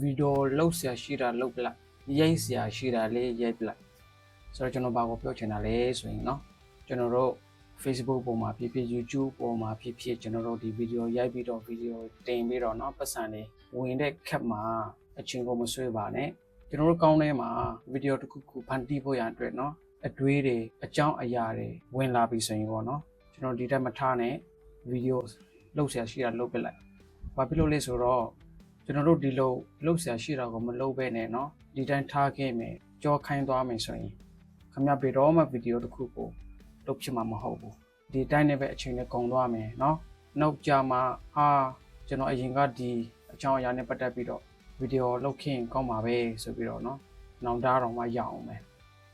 ဗီဒီယိုလောက်ဆရာရှိတာလောက်ပလိုက်ရိုက်ဆရာရှိတာလေးရိုက်ပလိုက်ဆိုတော့ကျွန်တော်ဘာကိုပြောချင်တာလဲဆိုရင်เนาะကျွန်တော်တို့ Facebook ပေါ်မှာဖြစ်ဖြစ် YouTube ပေါ်မှာဖြစ်ဖြစ်ကျွန်တော်တို့ဒီဗီဒီယိုရိုက်ပြီးတော့ဗီဒီယိုတင်ပြီးတော့เนาะပတ်စံလေးဝင်တဲ့ခက်မှာအချင်းကိုမဆွေးပါနဲ့ကျွန်တော်တို့ကောင်းထဲမှာဗီဒီယိုတစ်ခုခုဖန်တီးဖို့ရအတွက်เนาะအတွေးတွေအကြောင်းအရာတွေဝင်လာပြီဆိုရင်ပေါ့เนาะကျွန်တော်ဒီတက်မထားနဲ့ဗီဒီယိုလောက်ဆရာရှိတာလုပ်ပစ်လိုက် ဘာဖြစ်လို့လဲဆိုတော့ ကျွန်တော်တို့ဒီလိုလှုပ်ရှားရှိတာကိုမလုပ်ဘဲနဲ့เนาะဒီတိုင်းထားခဲ့မယ်ကြောခိုင်းသွားမယ်ဆိုရင်ခမဘယ်တော့မှဗီဒီယိုတစ်ခုကိုလုပ်ဖြစ်မှာမဟုတ်ဘူးဒီတိုင်းနဲ့ပဲအချိန်နဲ့ကုန်သွားမယ်เนาะနောက်ကြမှာဟာကျွန်တော်အရင်ကဒီအချောင်းအရာနဲ့ပတ်သက်ပြီးတော့ဗီဒီယိုလုပ်ခင်ကောင်းပါပဲဆိုပြီးတော့เนาะနောင်တတော့မှရအောင်မယ်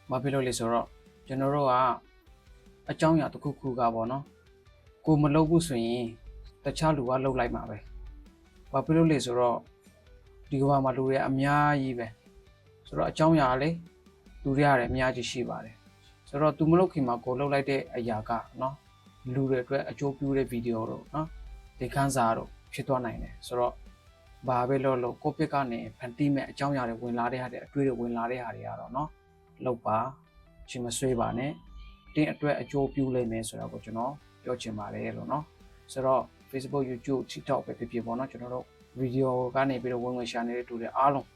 ဘာဖြစ်လို့လဲဆိုတော့ကျွန်တော်တို့ကအချောင်းအရာတစ်ခုခုကပေါ့เนาะကိုမလုပ်ဘူးဆိုရင် တခြားလူကလှုပ်လိုက်မှာပဲ။ ဘာဖြစ်လို့လဲဆိုတော့ဒီကမ္ဘာမှာလူတွေအများကြီးပဲ။ဆိုတော့အကြောင်းအရာလေလူတွေရတယ်အများကြီးရှိပါတယ်။ဆိုတော့ तू မလုပ်ခင်မှာကိုလှုပ်လိုက်တဲ့အရာကနော်လူတွေအတွက်အကျိုးပြုတဲ့ဗီဒီယိုတော့နော်ဒီခန်းစာတော့ဖြစ်သွားနိုင်တယ်။ဆိုတော့ဘာပဲလို့လို့ကိုပစ်ကနေဖန်တီးမဲ့အကြောင်းအရာတွေဝင်လာတဲ့ဟာတွေအတွေ့တွေဝင်လာတဲ့ဟာတွေကတော့နော်လောက်ပါရှင်မဆွေးပါနဲ့တင်းအတွက်အကျိုးပြုလိမ့်မယ်ဆိုတော့ကိုကျွန်တော်ပြောချင်ပါတယ်လို့နော်ဆိုတော့ Facebook YouTube TikTok ပဲဖြစ်ဖြစ်ပေါ့နော်ကျွန်တော်တို့ဗီဒီယိုကနေပြီးတော့ဝင်ဝင်ရှာနေတဲ့တူတွေအားလုံး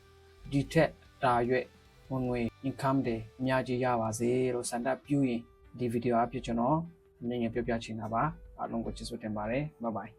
ဒီထက်တာရွက်ဝင်ဝင် income တွေအများကြီးရပါစေလို့စံတက်ပြုရင်ဒီဗီဒီယိုအဖြစ်ကျွန်တော်အနေငယ်ပြောပြချင်တာပါအားလုံးကိုကျေးဇူးတင်ပါတယ် bye bye